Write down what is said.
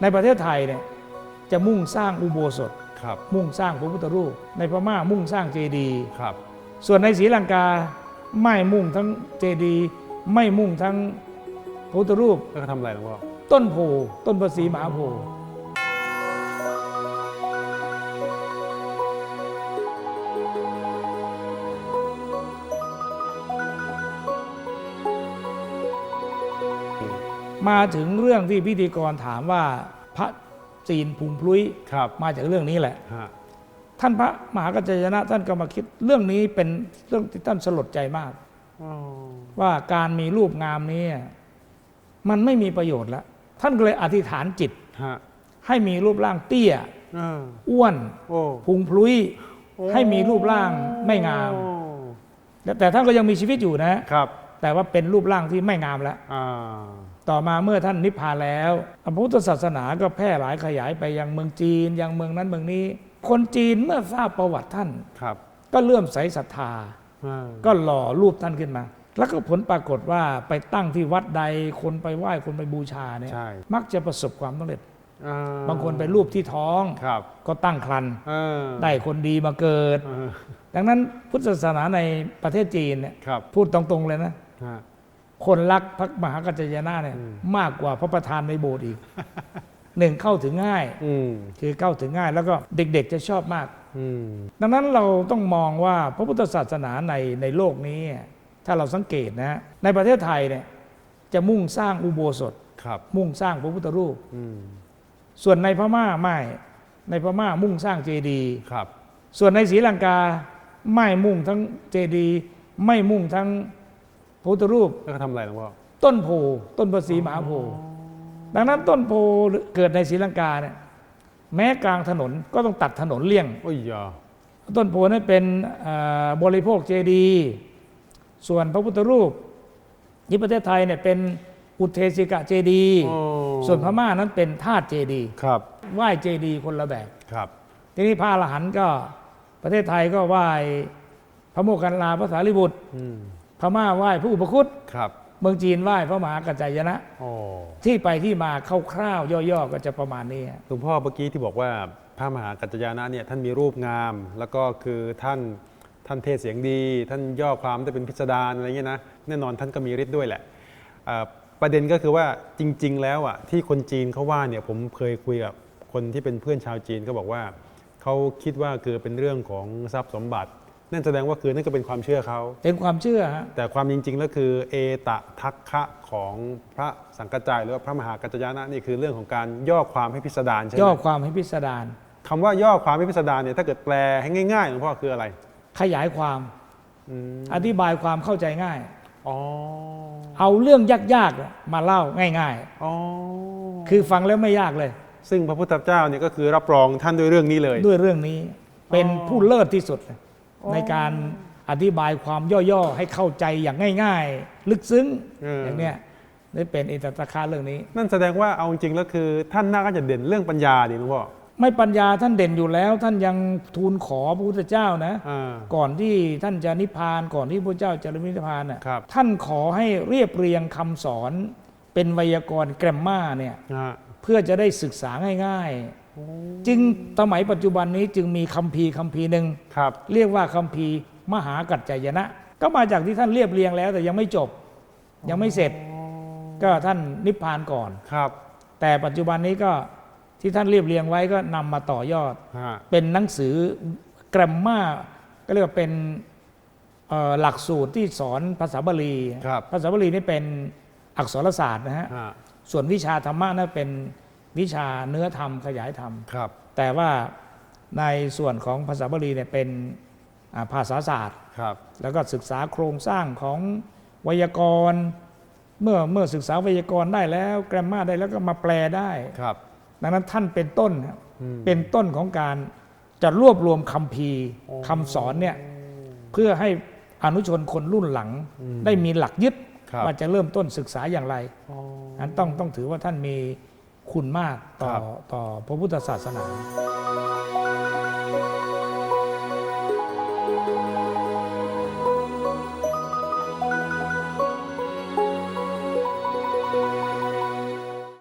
ในประเทศไทยเนี่ยจะมุ่งสร้างอุโบสถ ครับ มุ่งสร้างพระพุทธรูป ในพม่ามุ่งสร้างเจดีย์ครับ ส่วนในศรีลังกาไม่มุ่งทั้งเจดีย์ไม่มุ่งทั้งพระพุทธรูปแล้วก็ทำอะไรหลวงพ่อ ต้นโพต้นประสีมหาโพธิ์ มาถึงเรื่องที่พิธีกรถามว่าพระจีนพุงพลุยครับมาจากเรื่องนี้แหละ ฮะท่านพระมหากัจจายนะท่านก็มาคิดเรื่องนี้เป็นเรื่องที่ท่านสลดใจมาก อ๋อว่าการมีรูปงามนี้มันไม่มีประโยชน์แล้วท่านก็เลยอธิษฐานจิต ฮะให้มีรูปร่างเตี้ยอ่าอ้วนโอ้พุงพลุย ให้มีรูปร่างไม่งาม โอ้แต่แต่ท่านก็ยังมีชีวิตอยู่นะ ครับ แต่ว่าเป็นรูปร่างที่ไม่งามแล้วอ่าต่อมาเมื่อท่านนิพพานแล้วพระพุทธศาสนาก็แพร่หลายขยายไปยังเมืองจีน ยังเมืองนั้นเมืองนี้ คนจีนเมื่อทราบประวัติท่านครับ ก็เลื่อมใสศรัทธาอ่าก็หล่อรูปท่านขึ้นมา แล้วก็ผลปรากฏว่าไปตั้งที่วัดใดคนไปไหว้คนไปบูชาเนี่ยใช่มักจะประสบความสำเร็จอ่บางคนไปรูปที่ท้องครับก็ตั้งครันเออได้คนดีมาเกิดเออดังนั้นพุทธศาสนาในประเทศจีนเนี่ยครับพูดตรงๆเลยนะฮะ คนรักพระมหากัจจายนะเนี่ยอืมมากกว่าพระประธานในโบสถ์อีกหนึ่งเข้าถึงง่ายอืมคือเข้าถึงง่าย แล้วก็เด็กๆจะชอบมากอืมดังนั้นเราต้องมองว่าพระพุทธศาสนาในในโลกนี้ ถ้าเราสังเกตนะฮะในประเทศไทยเนี่ยจะมุ่งสร้างอุโบสถครับมุ่งสร้างพระพุทธรูปอืมส่วนในพม่าไม่ ในพม่ามุ่งสร้างเจดีย์ครับส่วนในศรีลังกาไม่มุ่งทั้งเจดีย์ไม่มุ่งทั้ง พระพุทธรูปแล้วก็ทำอะไรหลวงพ่อต้นโพต้นประสีมหาโพธิ์ดังนั้นต้นโพเกิดในศรีลังกาเนี่ยแม้กลางถนนก็ต้องตัดถนนเลี่ยง โอ้ยยาต้นโพนั้นเป็นเอ่อบริโภคเจดีย์ส่วนพระพุทธรูปที่ประเทศไทยเนี่ยเป็นอุเทสิกะเจดีย์โอ้ส่วนพม่านั้นเป็นธาตุเจดีย์ครับ ไหว้เจดีย์คนละแบบ ครับ ทีนี้พระอรหันต์ก็ประเทศไทยก็ไหว้พระโมคคัลลาพระสารีบุตร อืม พม่าไหว้พระอุปคุตครับเมืองจีนไหว้พระมหากัจจายนะ โอ้ที่ไปที่มาคร่าวๆย่อๆก็จะประมาณนี้ฮะหลวงพ่อเมื่อกี้ที่บอกว่าพระมหากัจจายนะเนี่ยท่านมีรูปงาม แล้วก็คือท่านท่านเทศเสียงดี ท่านย่อความได้เป็นพิสดารอะไรเงี้ยนะแน่นอนท่านก็มีฤทธิ์ด้วยแหละเอ่อประเด็นก็คือว่าจริง ๆ แล้วอะที่คนจีนเขาว่าเนี่ยผมเคยคุยกับคนที่เป็นเพื่อนชาวจีนก็บอกว่าเขาคิดว่าคือเป็นเรื่องของทรัพย์สมบัติ นั่นแสดงว่าคือนั่นก็เป็นความเชื่อเขา เป็นความเชื่อฮะแต่ความจริงๆแล้วคือเอตะทัคคะของพระสังกัจจายหรือว่าพระมหากัจจายนะนี่คือเรื่องของการย่อความให้พิสดารใช่ไหมย่อความให้พิสดารคำว่าย่อความให้พิสดารเนี่ยถ้าเกิดแปลให้ง่ายๆหลวงพ่อคืออะไร ขยายความอืมอธิบายความเข้าใจง่ายอ๋อเอาเรื่องยากๆมาเล่าง่ายอ๋อๆคือฟังแล้วไม่ยากเลย ซึ่งพระพุทธเจ้าเนี่ยก็คือรับรองท่านด้วยเรื่องนี้เลย ด้วยเรื่องนี้ เป็นอ๋อผู้เลิศที่สุดอ๋อ ในการอธิบายความย่อๆ ให้เข้าใจอย่างง่าย ๆ ลึกซึ้งเออออย่างเนี้ยนี่เป็นอิตตะคาเรื่องนี้ นั่นแสดงว่าเอาจริงๆแล้วคือ ท่านน่าจะเด่นเรื่องปัญญาดิหลวงพ่อไม่ปัญญาท่านเด่นอยู่แล้ว ท่านยังทูลขอพระพุทธเจ้านะอ่าก่อนที่ท่านจะนิพพานก่อนที่พระเจ้าจะนิพพานน่ะครับท่านขอให้เรียบเรียงคำสอนเป็นไวยากรณ์แกรมมาเนี่ยนะฮะเพื่อจะได้ศึกษาง่าย ๆ จึงสมัยปัจจุบันนี้จึงมีคัมภีร์คัมภีร์หนึ่งครับ เรียกว่าคัมภีร์มหากัจจายนะ ก็มาจากที่ท่านเรียบเรียงแล้ว แต่ยังไม่จบยังไม่เสร็จ ก็ท่านนิพพานก่อนครับ แต่ปัจจุบันนี้ก็ที่ท่านเรียบเรียงไว้ก็นำมาต่อยอดฮะเป็นหนังสือแกรมมาก็เรียกว่าเป็นเอ่อหลักสูตรที่สอนภาษาบาลีครับภาษาบาลีนี่เป็นอักษรศาสตร์นะฮะฮะส่วนวิชาธรรมะนั่นเป็น วิชาเนื้อธรรมขยายธรรม ครับ แต่ว่าในส่วนของภาษาบาลีเนี่ยเป็นอ่าภาษาศาสตร์ ครับ แล้วก็ศึกษาโครงสร้างของไวยากรณ์ เมื่อเมื่อศึกษาไวยากรณ์ได้แล้วแกรมมาได้แล้วก็มาแปลได้ ครับ ดังนั้นท่านเป็นต้นครับอืม เป็นต้นของการจะรวบรวมคำพีร์คำสอนเนี่ยเพื่อให้อนุชนคนรุ่นหลัง ได้มีหลักยึดครับ ว่าจะเริ่มต้นศึกษาอย่างไร อ๋อนั้นต้องต้องถือว่าท่านมี คุณมากต่อครับต่อพระพุทธศาสนาค